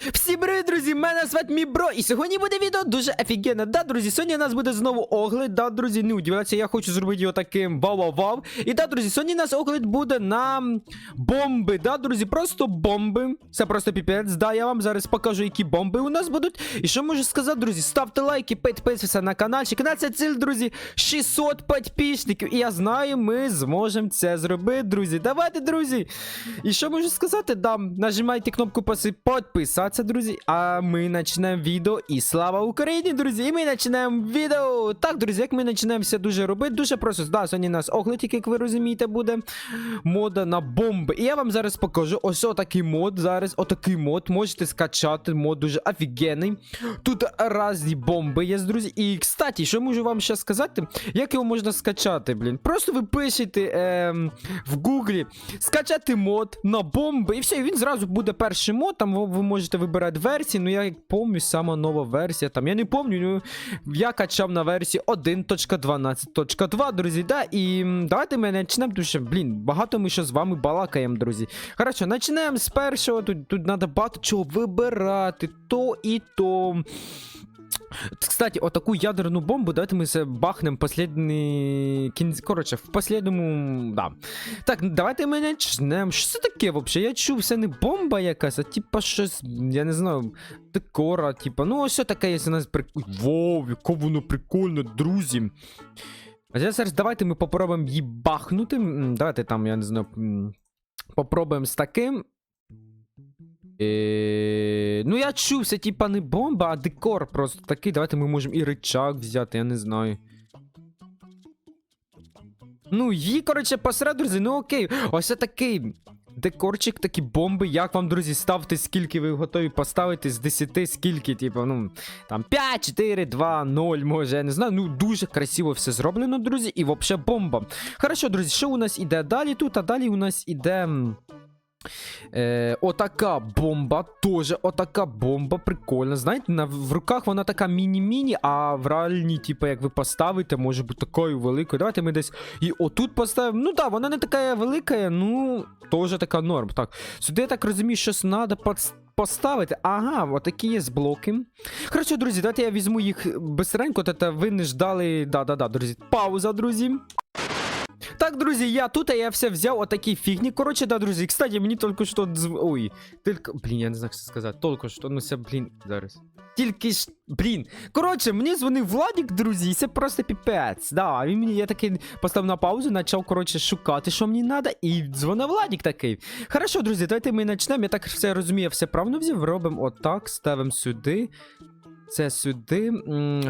Всім привіт, друзі! Мене звати мій бро, і сьогодні буде відео дуже офігенне. Да, друзі, сьогодні у нас буде знову огляд. Да, друзі, не удивляйтеся, я хочу зробити його таким вау-вау-вау. І да, друзі, сьогодні у нас огляд буде на бомби. Да, друзі, просто бомби. Це просто піпець. Да, я вам зараз покажу, які бомби у нас будуть. І що можу сказати, друзі? Ставте лайки, підписуйтесь на каналчик. На це ціль, друзі, 600 підписників. І я знаю, ми зможемо це зробити, друзі. Давайте, друзі. І що можу сказати? Да, нажимайте кнопку «Поси- підписатися, друзі. А ми почнемо відео. І слава Україні, друзі! І ми починаємо відео. Так, друзі, як ми починаємо все дуже робити, дуже просто. Да, сьогодні у нас огляд, як ви розумієте, буде. Мода на бомби. І я вам зараз покажу ось отакий мод. Зараз отакий мод. Можете скачати. Мод дуже офігенний. Тут різні бомби є, друзі. І, кстати, що можу вам ще сказати? Як його можна скачати, блін? Просто ви пишете ем, в гуглі скачати мод на бомби, і все, і він зразу буде перший мод. Там ви можете вибирати версії. Ну я пам'ятаю, сама нова версія. Там я не пам'ятаю, ну я качав на версії 1.12.2, друзі. Да, і давайте ми почнемо, тому що, блін, багато ми що з вами балакаємо, друзі. Хорошо, почнемо з першого. Тут, тут треба багато чого вибирати, то і то. Кстати, отаку ядерну бомбу, давайте ми бахнем последний. Коротше, в последньому. Да. Так, давайте ми почнемо. Що це таке взагалі? Я чув, це не бомба якась, а типа щось, я не знаю, декора, типа, ну ось таке, якщо нас при... Ой, Вау, яке воно прикольне, друзі. А зараз давайте ми попробуємо її бахнути. Давайте там, я не знаю, попробуємо з таким. Е, Ну, я чув, це типа не бомба, а декор просто такий. Давайте ми можемо і рычаг взяти, я не знаю. Ну, її, коротше, посеред, друзі, ну окей. Ось такий декорчик, такі бомби. Як вам, друзі, ставте, скільки ви готові поставити з 10, скільки, типу, ну, там 5, 4, 2, 0, може, я не знаю. Ну, дуже красиво все зроблено, друзі, і взагалі бомба. Хорошо, друзі, що у нас іде далі тут? А далі у нас іде. Е, отака бомба, теж отака бомба, прикольна. Знаєте, на, в руках вона така міні-міні, а в реальній, типу, як ви поставите, може бути такою великою. Давайте ми десь і отут поставимо. Ну так, да, вона не така велика, ну, теж така норм. Так, сюди я так розумію, щось треба поставити. Ага, отакі є з блоки. Коротше, друзі, давайте я візьму їх бистренько, та ви не ждали. Да-да-да, друзі. Пауза, друзі. Так, друзі, я тут, а я все взяв отакі фігні. Коротше, да, друзі, кстати, тільки що дзв... Ой, тільки. Блін, я не знаю, що сказати. Тільки що, ну це, блін, зараз. Тільки ж, блін. Коротше, мені дзвонив Владик, друзі, і це просто піпець. Да, він мені, я такий поставив на паузу, почав, коротше, шукати, що мені треба, і дзвонив Владик такий. Хорошо, друзі, давайте ми почнемо. Я так все розумію, все правильно взяв. Робимо отак, ставимо сюди. Це сюди,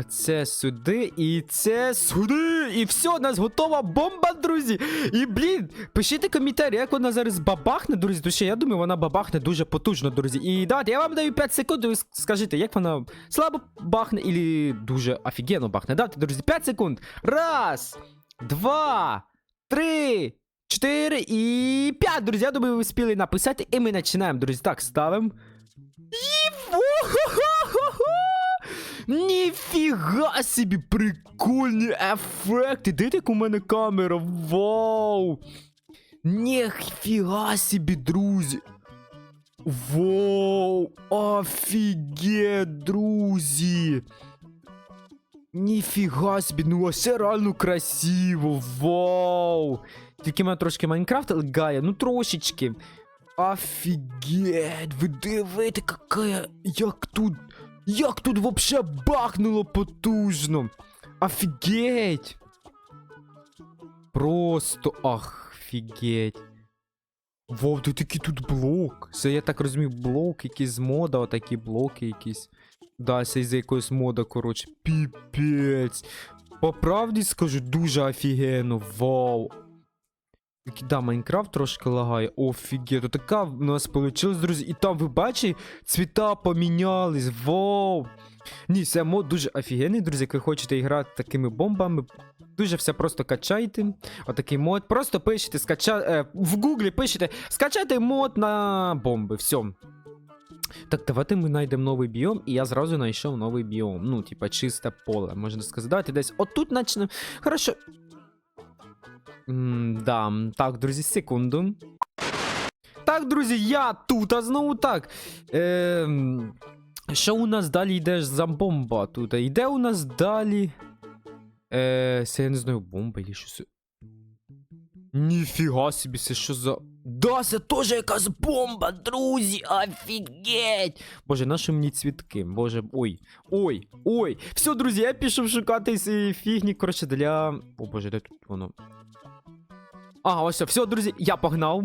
це сюди і це сюди. І все, у нас готова бомба, друзі. І блін, пишіть коментарі, як вона зараз бабахне, друзі. Що я думаю, вона бабахне дуже потужно, друзі. І давайте, я вам даю 5 секунд, і ви скажіть, як вона слабо бахне, і дуже офігенно бахне. Давайте, друзі, 5 секунд. Раз, два, три, чотири і п'ять, друзі. Я думаю, ви спіли написати, і ми починаємо, друзі. Так, ставимо. Ніфіга собі прикольні ефекти. Де так у мене камера? Вау! Ніфіга собі, друзі. Вау! Офігеть, друзі! Ніфіга собі, ну ось це реально красиво, вау! Тільки мене трошки Майнкрафт лагає, ну трошечки. Офігеть, ви дивите, какая, як тут, як тут вообще бахнуло потужно. Офігеть. Просто офігеть. Вау, тут який тут блок. Це я так розумію, блок якийсь з мода, отакі блоки якісь. Да, це із якогось мода, коротше. Піпець. По правді скажу, дуже офігенно. Вау. Такий, да, Майнкрафт трошки лагає. Офігеть, така в нас получилась, друзі. І там, ви бачите, цвіта помінялись. Вау! Ні, це мод дуже офігенний, друзі. Як ви хочете грати такими бомбами. Дуже все просто качайте. Отакий мод. Просто пишете, скача... е, в гуглі пишете, скачайте мод на бомби. Все. Так, давайте ми знайдемо новий біом, і я зразу знайшов новий біом. Ну, типа, чисте поле, можна сказати. Десь отут почнемо. Хорошо. М, да, так, друзі, секунду. Так, друзі, я тут, а знову так. Ем... Що у нас далі йде за бомба тут? Йде у нас далі. Е, це я не знаю, бомба чи що це. Ніфіга собі, це що за. Да, це теж якась бомба, друзі! Офігеть! Боже, наші мені цвітки. Боже, ой, ой, ой. Все, друзі, я пішов шукати ці фігні, коротше, для. О боже, де тут воно? Ага, ось, все, друзі, я погнав.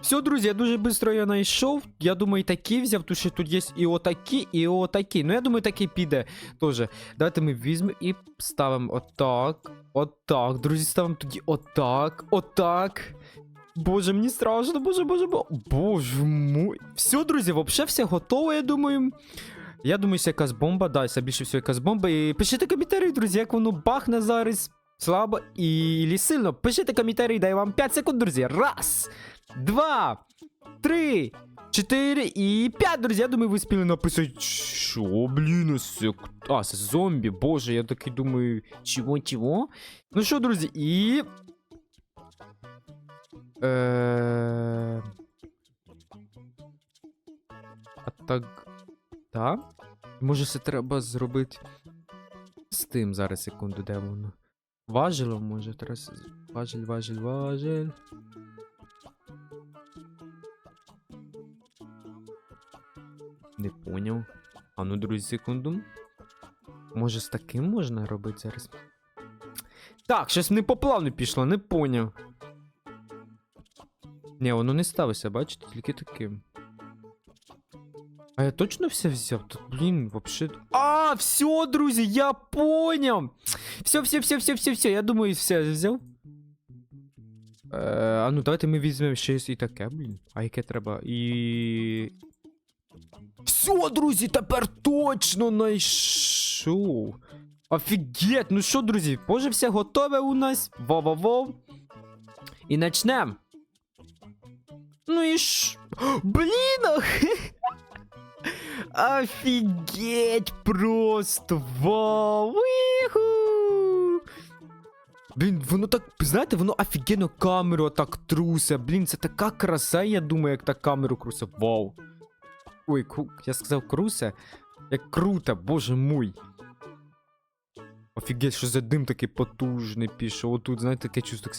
Все, друзі, я дуже швидко я знайшов. Я думаю, такі взяв, тому що тут є і отакі, і отакі. Ну, я думаю, такий піде теж. Давайте ми візьмемо і ставимо отак. Отак. Друзі, ставимо тоді отак. Отак. Боже, мені страшно, боже, боже, боже. Боже мой. Все, друзі, взагалі все готово, я думаю. Я думаю, що якась бомба, да, більше всього якась бомба. І пишіть коментарі, друзі, як воно бахне зараз. Слабо і сильно. Пишіть коментарі, дай вам 5 секунд, друзі. Раз, два, три, чотири і п'ять, друзі. Я думаю, ви спіли написати. Що, блін, це... А, це зомбі, боже, я такий думаю, чого, чого? Ну що, друзі, і. Е... А так. Да? Може, це треба зробити з тим зараз секунду, де воно? Важело, може, с- Важель, важель, важель. Не поняв. А ну, друзі, секунду. Може, з таким можна робити зараз? Так, щось не по плану пішло, не поняв. Ні, воно не ставиться, бачите, тільки таким. А я точно все взяв? Тут, блін, вообще. А, все, друзі, я поняв. Все, все, все, все, все, все. Я думаю, все взяв. Е, а ну давайте ми візьмемо ще і таке, блін. А яке треба? І. Все, друзі, тепер точно знайшов. Офігеть, ну що, друзі, боже, все готове у нас. Во-во-во. І начнем. Ну і ж. Блін! Офігеть просто! Вау! Віху! Блін, воно так, знаєте, воно офігенно камеру так трусе. Блін, це така краса, я думаю, як так камеру крусе. Вау. Ой, я сказав крусе. Як круто, боже мой. Офігеть, що за дим такий потужний пішов. Отут, знаєте, таке чувство.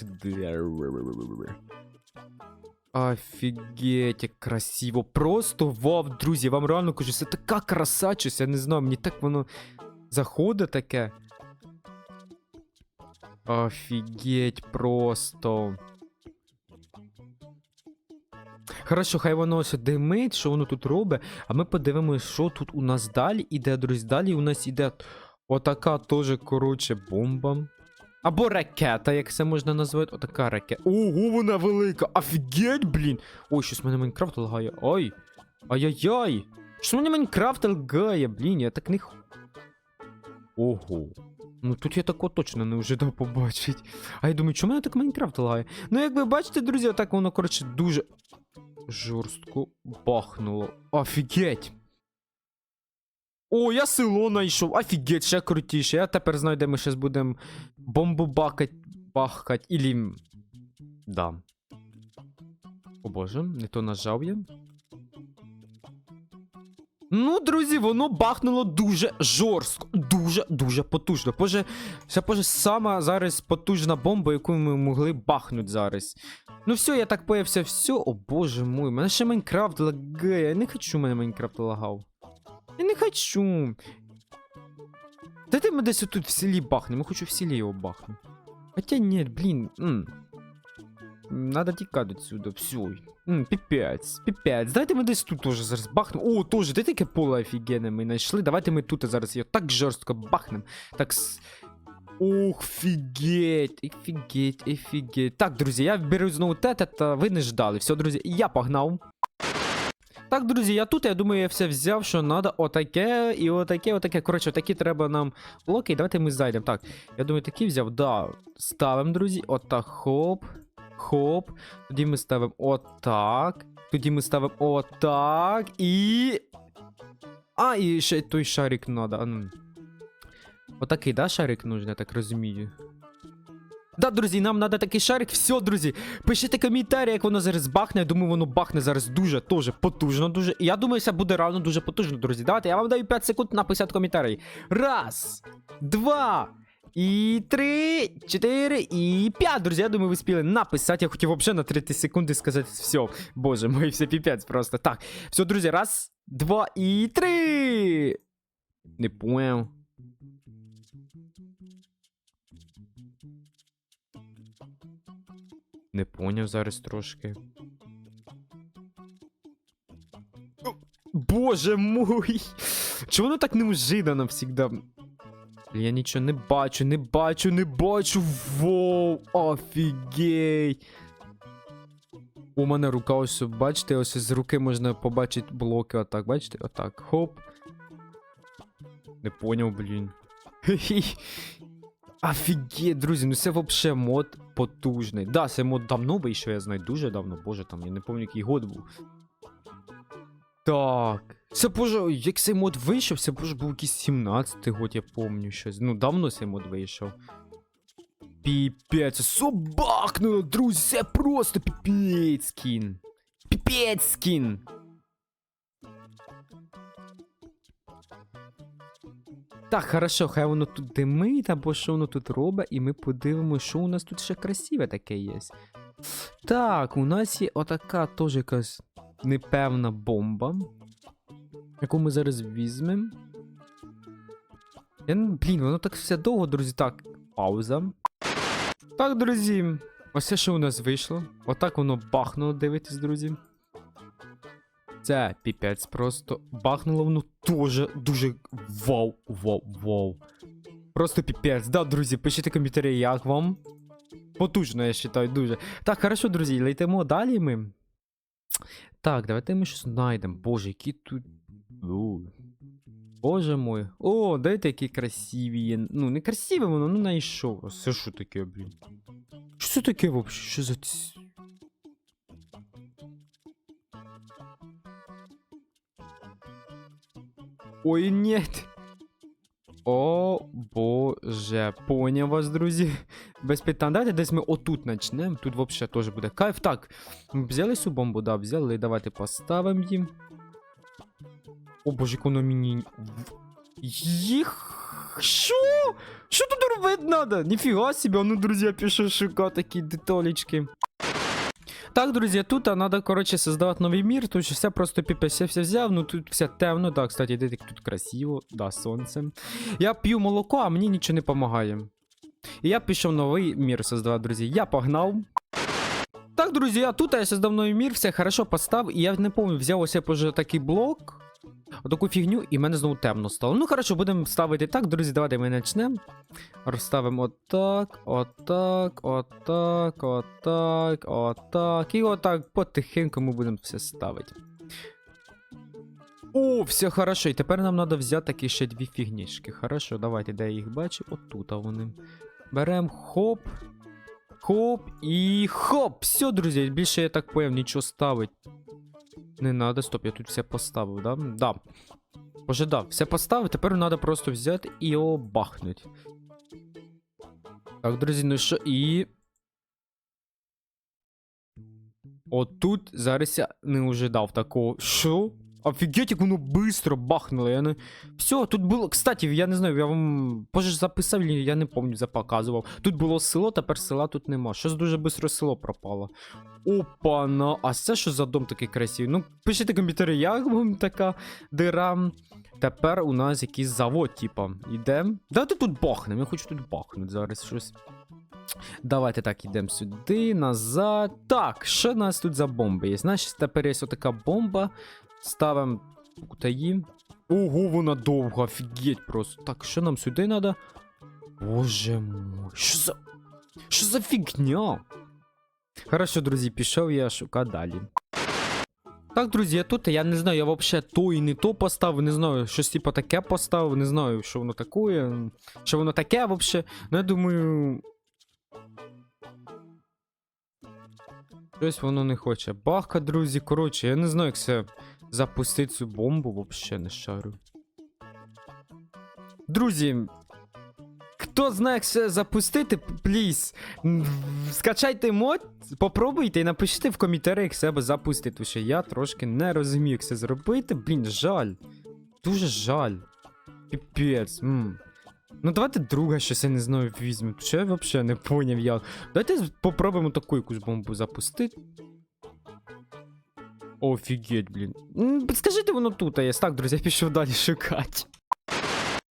Офігеть, як красиво. Просто вау, друзі, я вам реально кажу, це така краса, щось, я не знаю, мені так воно заходить таке. Офігеть, просто. Хорошо, хай воно ось димить, що воно тут робить, а ми подивимося, що тут у нас далі іде, друзі. Далі у нас іде отака теж, коротше, бомба. Або ракета, як це можна назвати. Отака ракета. Ого, вона велика! Офігеть, блін! Ой, щось мене Майнкрафт лагає. Ой! Ай-яй-яй! Що мене Майнкрафт лагає, блін, я так не х- Ого. Ну тут я такого точно не ожидав побачити. А я думаю, чому мене так Майнкрафт лагає? Ну, як ви бачите, друзі, так воно, коротше, дуже жорстко бахнуло. Офігеть! О, я село знайшов. Офігеть, ще крутіше. Я тепер знаю, де ми зараз будемо бомбу бакать, бахкать, ілі... Да. О боже, не то нажав я. Ну, друзі, воно бахнуло дуже жорстко. Дуже, дуже потужно. Боже, це боже, сама зараз потужна бомба, яку ми могли бахнути зараз. Ну все, я так появився, все. О боже мой, мене ще Майнкрафт лагає. Я не хочу, мене Майнкрафт лагав. Я не хочу. Дайте ми десь тут в селі бахнемо. Я хочу в селі його бахнути. Хотя нет, блін. М. Надо тікати отсюда, все. Піпець, піпець. Давайте ми десь тут теж зараз бахнемо. О, теж, де таке поле офігенне ми знайшли. Давайте ми тут зараз його так жорстко бахнемо. Так. Ох, фігеть, офігеть, офігеть. Так, друзі, я беру знову тета, та ви не ждали. Все, друзі, я погнав. Так, друзі, я тут, я думаю, я все взяв, що треба отаке і отаке, отаке. Коротше, отакі треба нам блоки. Давайте ми зайдемо. Так, я думаю, такі взяв. Да. Ставимо, друзі. Отак. Хоп. Хоп. Тоді ми ставимо отак. Тоді ми ставимо отак. І. А, і ще той шарик треба. Отакий, да, шарик нужен, я так розумію. Да, друзі, нам треба такий шарик. Все, друзі, пишіть коментарі, як воно зараз бахне. Я думаю, воно бахне зараз дуже теж потужно. Дуже. Я думаю, це буде реально дуже потужно, друзі. Давайте, я вам даю 5 секунд написати коментарі. Раз, два. І три, чотири і п'ять, друзі. Я думаю, ви спіли написати. Я хотів взагалі на 30 секунди сказати все. Боже мой, все піпець просто. Так, все, друзі, раз, два і три. Не понял. Не поняв зараз трошки. Боже мой! Чому воно так неожиданно всегда? Я нічого не бачу, не бачу, не бачу. Воу, офігей. У мене рука ось, бачите, ось з руки можна побачити блоки. Отак, бачите? Отак. Хоп. Не поняв, блін. Офігеть, друзі, ну це вообще мод потужний. Да, це мод давно вийшов, я знаю, дуже давно, боже, там, я не пам'ятаю, який год був. Так. Це боже, як цей мод вийшов, це боже був якийсь 17-й год, я пам'ятаю щось. Ну, давно цей мод вийшов. Піпець, собакнуло, друзі, це просто піпець скін. Піпець скін. Так, хорошо, хай воно тут димить, або що воно тут робить, і ми подивимося, що у нас тут ще красиве таке є. Так, у нас є отака теж якась непевна бомба, яку ми зараз візьмемо. Я, блін, воно так все довго, друзі. Так, пауза. Так, друзі, ось це, що у нас вийшло. Отак воно бахнуло, дивитесь, друзі. Це піпець просто бахнуло воно теж дуже вау, вау, вау. Просто піпець. Да, друзі, пишіть коментарі, як вам. Потужно, я вважаю, дуже. Так, хорошо, друзі, летимо далі ми. Так, давайте ми щось знайдемо. Боже, які тут. О, Боже мой. О, дайте які красиві. Ну, не красиві воно, ну знайшов. А це що таке, блін? Що це таке взагалі? Що за ці... Ой, нет. О, боже, поняв вас, друзі. Без питань. Давайте десь ми отут почнемо. Тут взагалі теж буде кайф. Так, взяли цю бомбу, да, взяли. Давайте поставимо їм. О, боже, як воно мені. Їх. Що? Що тут робити треба? Ніфіга собі, а ну, друзі, я пишу шукати такі деталічки. Так, друзі, тут треба, коротше, создавати новий мір, тут все просто піпець, я все взяв, ну тут все темно, да, кстати, дивіться, тут красиво, да, сонце. Я п'ю молоко, а мені нічого не допомагає. І я пішов новий мір создавати, друзі. Я погнав. Так, друзі, я тут я создав новий мір, все хорошо постав, і я не пам'ятаю, взяв ось такий блок, отаку фігню, і мене знову темно стало. Ну, хорошо, будемо ставити так, друзі, давайте ми почнемо. Розставимо отак, отак, отак, отак, отак. І отак потихеньку ми будемо все ставити. О, все хорошо. І тепер нам треба взяти такі ще дві фігнішки. Хорошо, давайте, де я їх бачу. Отут вони. Берем хоп. Хоп і хоп! Все, друзі, більше я так поняв, нічого ставить. Не надо, стоп, я тут все поставив, да? Да. Боже, да, все поставив, тепер треба просто взяти і обахнуть. Так, друзі, ну що, і. Отут зараз я не ожидав такого. Що? Офігеть, як воно быстро бахнуло. Я не... Все, тут було. Кстати, я не знаю, я вам. Боже, записав, я не пам'ятаю, запоказував. Тут було село, тепер села тут нема. Щось дуже швидко село пропало. Опа-на. А це що за дом такий красивий? Ну, пишіть коментарі, як вам така дира. Тепер у нас якийсь завод, типа. Ідем. Давайте тут бахнемо, я хочу тут бахнути зараз щось. Давайте так, ідемо сюди, назад. Так, що у нас тут за бомби є? Значить, тепер є отака бомба. Ставимо таї. Ого, вона довга, офігеть просто. Так, що нам сюди треба? Боже мой, що за. Що за фігня? Хорошо, друзі, пішов я шукати далі. Так, друзі, я тут, я не знаю, я вообще то і не то поставив, не знаю, щось типу таке поставив, не знаю, що воно таке, що воно таке вообще. Ну, я думаю. Щось воно не хоче. Баха, друзі, коротше, я не знаю, як це запустити цю бомбу, вообще не шарю. Друзі. Хто знає, як це запустити, пліз. Скачайте мод, попробуйте і напишіть в коментарях, як себе запустити, тому що я трошки не розумію, як це зробити. Блін, жаль. Дуже жаль. Піпець. Ну давайте друга щось, я не знаю, візьмемо. Що я взагалі не поняв як. Давайте попробуємо таку якусь бомбу запустити. Офігеть, блін. М, Підскажіть, воно тут є. Так, друзі, я пішов далі шукати.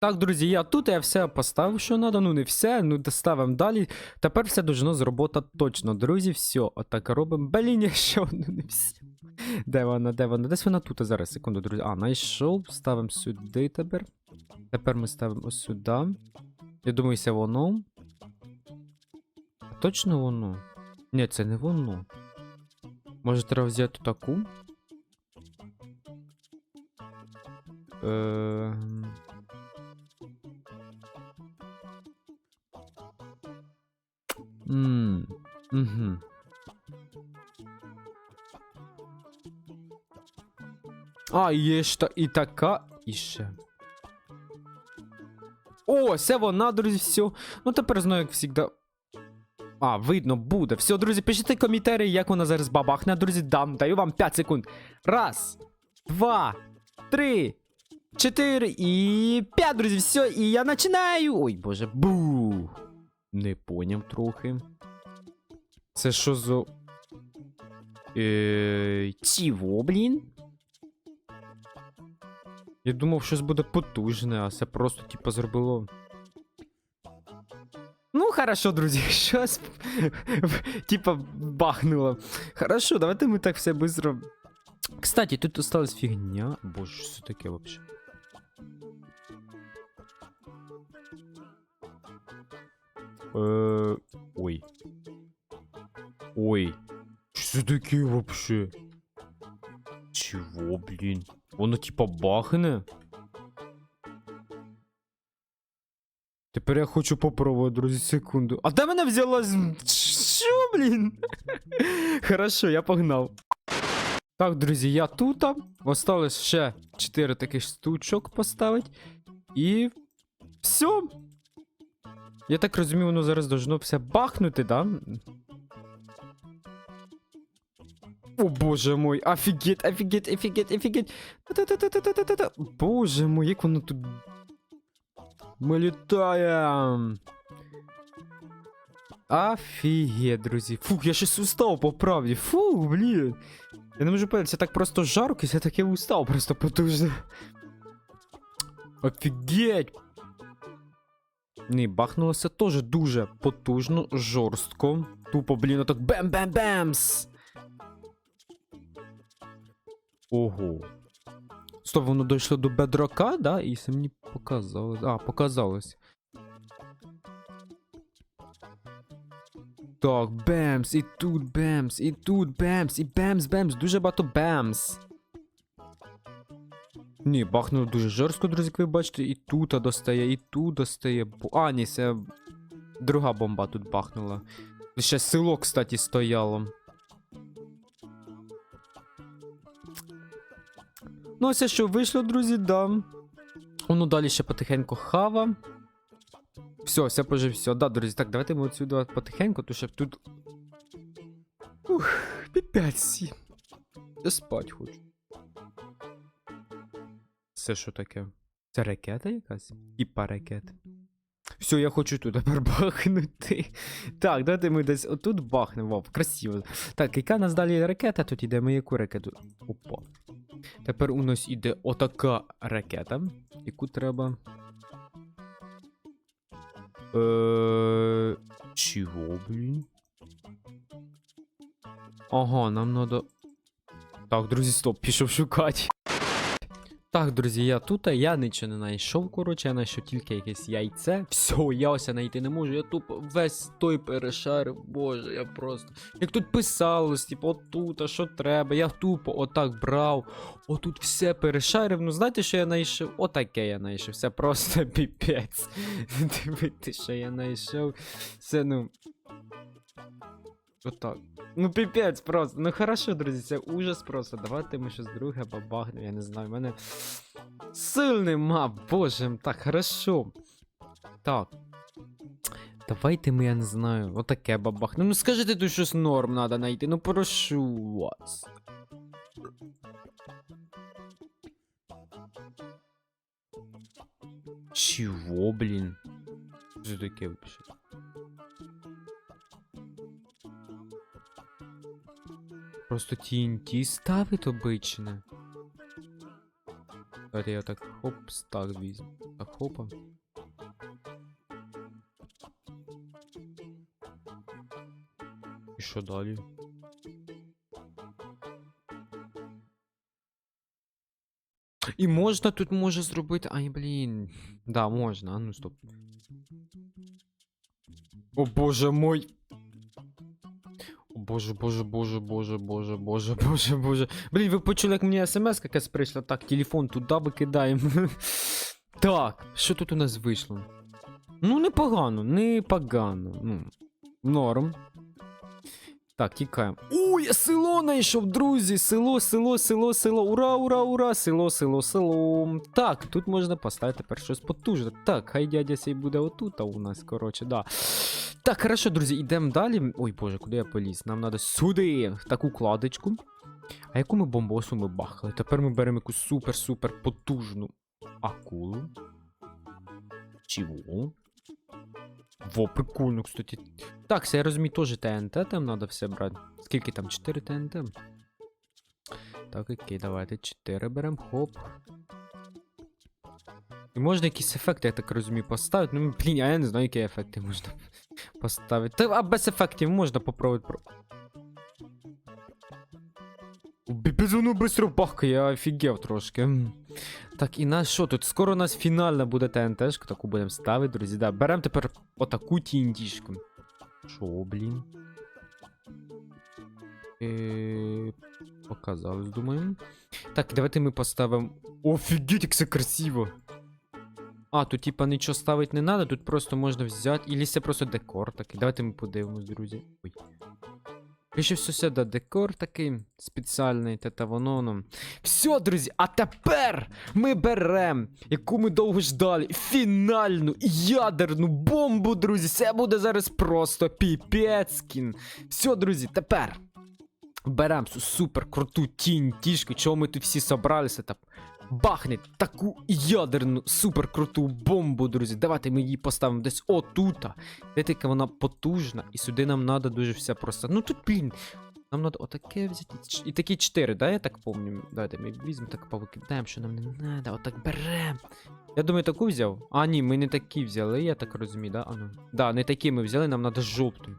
Так, друзі, я тут, я все поставив, що треба. Ну не все, ну доставимо далі. Тепер все должно зробота точно, друзі. Все, отак робимо. Блін, я ще одну не все. Де вона, де вона? Десь вона тут зараз, секунду, друзі. А, знайшов, ставимо сюди тепер. Тепер ми ставимо ось сюди. Я думаю, це воно. Точно воно? Ні, це не воно. Може, треба взяти таку? Угу. А, є ж та і така. І ще. О, це вона, друзі, все. Ну тепер знаю, як завжди. А, видно, буде. Все, друзі, пишіть коментарі, як вона зараз бабахне. Друзі, дам, даю вам 5 секунд. Раз, два, три, чотири і п'ять, друзі, все, і я починаю. Ой, боже, бу. Не поняв трохи. Це що за. Е, Чого, блін? Я думав, щось буде потужне, а це просто, типа, зробило. Ну, хорошо, друзі, щось. Типа, бахнуло. Хорошо, давайте ми так все быстро. Кстати, тут осталась фігня. Боже, що таке вообще? Е, Ой. Ой. Що це таке вообще? Чего, блін? Воно типа бахне? Тепер я хочу попробувати, друзі, секунду. А де мене взялась? Що, блін? Хорошо, я погнав. Так, друзі, я тут. Осталось ще 4 таких штучок поставити. І. Все. Я так розумію, воно зараз должно все бахнути, да? О боже мой, офігеть, офігеть, офігеть. Та-та-та-та-та-та-та. Боже мой, як воно тут. Ми літаємо. Офігеть, друзі. Фух, я щось устав по правді. Фух, блін. Я не можу поняти, це так просто жарко, я таке устав просто потужно. Офігеть. Ні, бахнулося теж дуже потужно, жорстко. Тупо, блін, отак бем-бем-бемс. Ого. Стоп, воно дійшло до бедрока, да? І це мені показалось. А, показалось. Так, бемс, і тут бемс, і тут бемс, і бемс, бемс, дуже багато бемс. Ні, бахнуло дуже жорстко, друзі, як ви бачите, і тут достає, і тут достає. А, ні, це друга бомба тут бахнула. Ще село, кстати, стояло. Ну, ось що вийшло, друзі, да. Воно далі ще потихеньку хава. Все, все поже, все. Да, друзі, так, давайте ми отсюди потихеньку, то щоб тут. Ух, піпець. Я спать хочу. Це що таке? Це ракета якась? Типа ракета. Все, я хочу тут тепер бахнути. Так, давайте ми десь отут бахнемо. Вау, красиво. Так, яка нас далі ракета? Тут іде ми яку ракету. Опа. Тепер у нас іде отака ракета, яку треба. Е... Чого, блін? Ага, нам надо. Так, друзі, стоп, пішов шукати. Так, друзі, я тут, я нічого не знайшов, коротше, я знайшов тільки якесь яйце. Все, я ось знайти не можу, я тупо весь той перешарив, боже, я просто. Як тут писалось, типу, отут, а що треба, я тупо отак брав, отут все перешарив. Ну, знаєте, що я знайшов? Отаке я знайшов, все просто піпець. Дивіться, що я знайшов. Це, ну. Отак. Ну, піпець просто. Ну хорошо, друзі, це ужас просто. Давайте ми щось друге бабахнемо, я не знаю. У мене сил нема, боже, так, хорошо. Так. Давайте ми, я не знаю, отаке бабахнемо. Ну скажете, тут щось норм надо знайти. Ну прошу вас. Чего, блін? Що це таке вообще? Просто TNT ставить обичне. Давайте я так хоп, так візьму. Так хопа. І що далі? І можна тут може зробити. Ай, блін. Да, можна. А ну стоп. О боже мой. Боже, боже, боже, боже, боже, боже, боже, боже. Блін, ви почули, як мені смс якась прийшла. Так, телефон туди викидаємо. Так, що тут у нас вийшло? Ну, непогано, непогано. Ну, норм. Так, тікаємо. Я село знайшов, друзі! Село, село, село, село. Ура, ура, ура! Село, село, село. Так, тут можна поставити тепер щось потужне. Так, хай дядя сей буде отут, а у нас, коротше, да. Так, хорошо, друзі, йдемо далі. Ой, боже, куди я поліз? Нам треба сюди таку кладочку. А яку ми бомбосу ми бахали? Тепер ми беремо якусь супер-супер потужну акулу. Чого? Во, прикольно, кстати. Так, це я розумію, теж ТНТ там треба все брати. Скільки там? 4 ТНТ? Так, окей, давайте 4 беремо, хоп. І можна якісь ефекти, я так розумію, поставити. Ну, блін, а я не знаю, які ефекти можна поставити. Та, а без ефектів можна попробувати. Воно быстро бахкає, я офігев трошки. Так, і на що тут? Скоро у нас фінальна буде ТНТшка, таку будемо ставити, друзі. Да, беремо тепер отаку TNT-шку. Шо, блін? Е, Показалось, думаю. Так, давайте ми поставимо. Офігеть, як це красиво! А, тут типа нічого ставити не треба, тут просто можна взяти. Ілі це просто декор такий. Давайте ми подивимось, друзі. Ой. Пише все сюди декор такий спеціальний, та та воно нам. Все, друзі, а тепер ми беремо, яку ми довго ждали, фінальну ядерну бомбу, друзі. Це буде зараз просто піпецькін. Все, друзі, тепер беремо цю супер круту тінь тішку, чого ми тут всі собралися та бахне таку ядерну супер круту бомбу, друзі. Давайте ми її поставимо десь отута. Де така вона потужна, і сюди нам треба дуже все просто. Ну тут, блін. Нам треба отаке взяти. І такі 4, да, я так пам'ятаю. Давайте ми візьмемо так повикидаємо, що нам не треба. Отак беремо. Я думаю, таку взяв. А, ні, ми не такі взяли, я так розумію, да? А ну. Да, не такі ми взяли, нам треба жовту.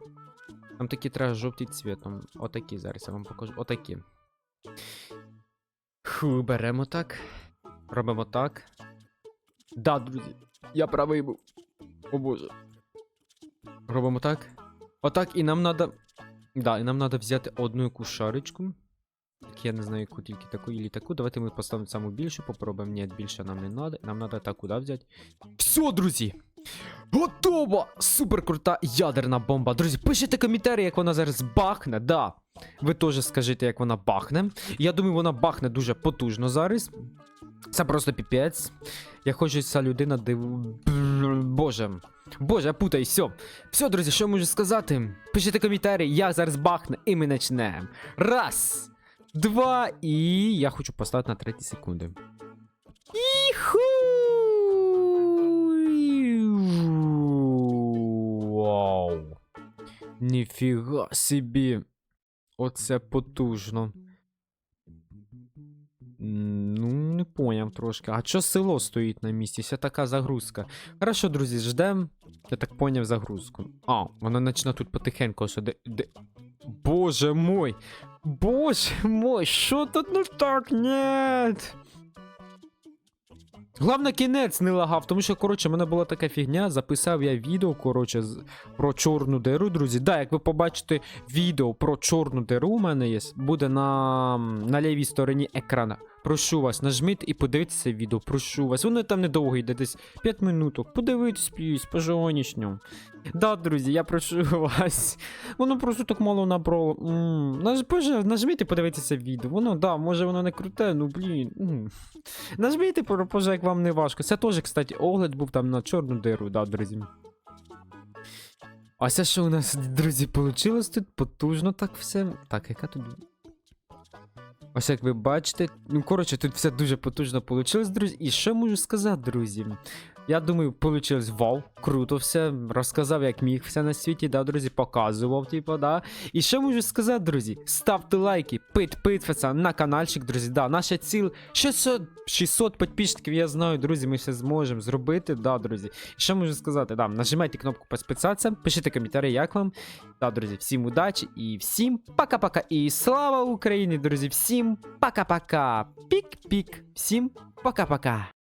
Нам такі треба жовтий цвітом. Отакі зараз я вам покажу. Отакі. Фу, беремо так. Робимо так. Да, друзі. Я правий був. О боже. Робимо так. Отак, і нам надо. Да, і нам треба взяти одну яку шарочку. Так, я не знаю, яку тільки таку і таку. Давайте ми поставимо саму більшу, попробуємо. Ні, більше нам не надо. Нам треба таку, да, взяти. Все, друзі! Готова! Супер крута ядерна бомба. Друзі, пишіть коментарі, як вона зараз бахне. Да. Ви теж скажіть, як вона бахне. Я думаю, вона бахне дуже потужно зараз. Це просто піпець. Я хочу ця людина див... Боже. Боже, я путаю, все. Все, друзі, що можу сказати? Пишіть коментарі, як зараз бахне, і ми почнемо. Раз, два, і я хочу поставити на 3 секунди. Іху! Вау. Ніфіга собі. Оце потужно. Ну, не поняв трошки. А чо село стоїть на місці? Це така загрузка. Хорошо, друзі, ждем. Я так поняв загрузку. А, вона почне тут потихеньку де. де... Боже мой! Боже мой, що тут не так? Нет! Главне, кінець не лагав, тому що, коротше, в мене була така фігня, записав я відео, коротше, про чорну диру, друзі. Да, як ви побачите відео про чорну диру у мене є, буде на, на лівій стороні екрана. Прошу вас, нажміть і подивіться це відео, прошу вас. Воно там недовго йде, десь 5 минуток. Подивитись, плюс, пожонічню. Да, друзі, я прошу вас. Воно просто так мало набрало. М, Наж, боже, нажміть і подивіться це відео. Воно, да, може воно не круте, ну блін. м. Нажміть, і, боже, як вам не важко. Це теж, кстати, огляд був там на чорну диру, да, друзі. А це що у нас, друзі, вийшло тут потужно так все. Так, яка тут. Ось як ви бачите, ну коротше, тут все дуже потужно вийшло, друзі. І що можу сказати, друзі? Я думаю, вийшло вау, круто все. Розказав, як міг все на світі, да, друзі, показував, типу, да. І що можу сказати, друзі? Ставте лайки, підписуйтесь на каналчик, друзі. Да, наша ціль 600, 600 підписчиків, я знаю, друзі, ми все зможемо зробити, да, друзі. І що можу сказати? Да, нажимайте кнопку підписатися, пишіть коментарі, як вам. Да, друзі, всім удачі і всім пока-пока. І слава Україні, друзі! Всім пока-пока. Пік-пік. Всім пока-пока.